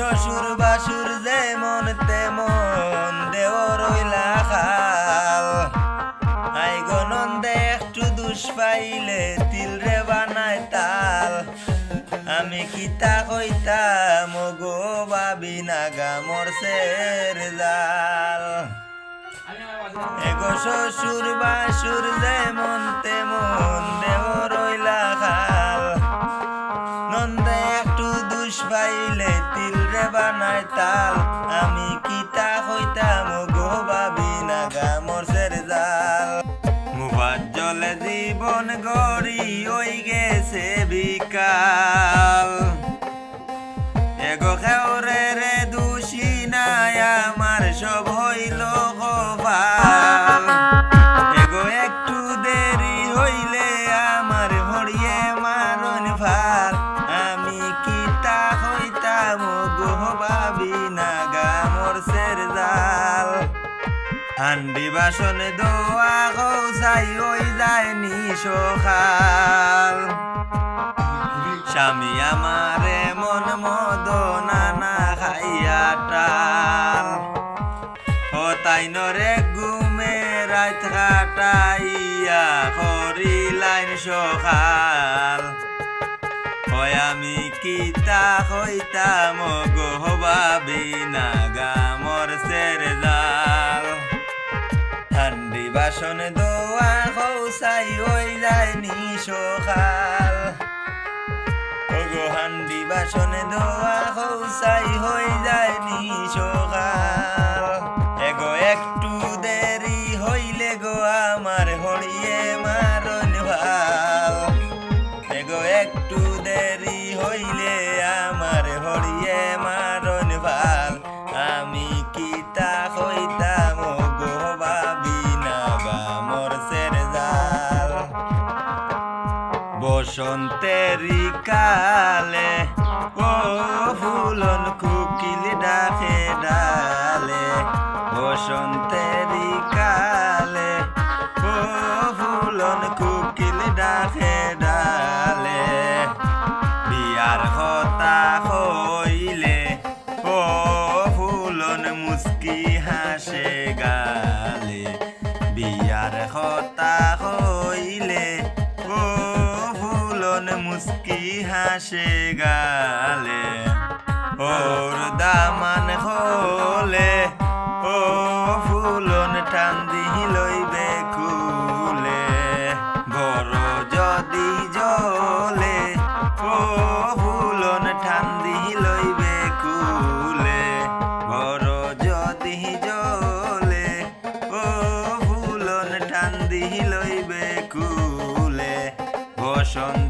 শ্বশুর বাসুর যেমন তেমন দেও রইলা খাল আই গনন্দে একটু দুষ পাইলে তিল রে বানায় তাল। আমি কিতা কইতাম গো বাবি নাগা মরসের জাল। এগো শ্বশুর বাসুর যেমন তেমন তিল রে বানায় তাল আমি কিতা হইতাম গো বাবি গামর সের জাল। মুবাদ জলে জীবন গড়ি ওই গেছে বিকাল। এগো খেউরে রে দোষী নাই, আমার সব হইল নাগা মোরসের জাল। হান্ডি বাসন দোয়া কৌসাই ওই যায়নি সকাল। স্বামী আমারে মন মদ নানা খাইয়া টাল। তাই নরে ঘুমে রাত কাটাইয়া করি লাইন সকাল। হয় আমি কিতা হইতাম গো ভাবি নাগা মর সের জাল। হান্ডি বাসন দোয়া কৌসাই ওই যায়নি সকাল। ওগো হান্ডি বাসন দোয়া কৌসাই হই যায়নি সকাল। এগো একটু দেরি হইলে গো আমার হরিয়ে বসন্তেরি কালে, ও ফুলন কুকিল ডাকে ডালে। বসন্তেরি কালে, ও ফুলন কুকিল ডাকে ডালে। বিয়ার কথা মুস্কি হাসে গালে, ওর দামান হলে ও ফুলন টান্দি লইবে কুলে, বড় যদি জলে ও ফুলন ঠান্দি লইবে কুলে, বড় যদি জলে ও ফুলন ঠান্দি লইবে কুলে বসন্তের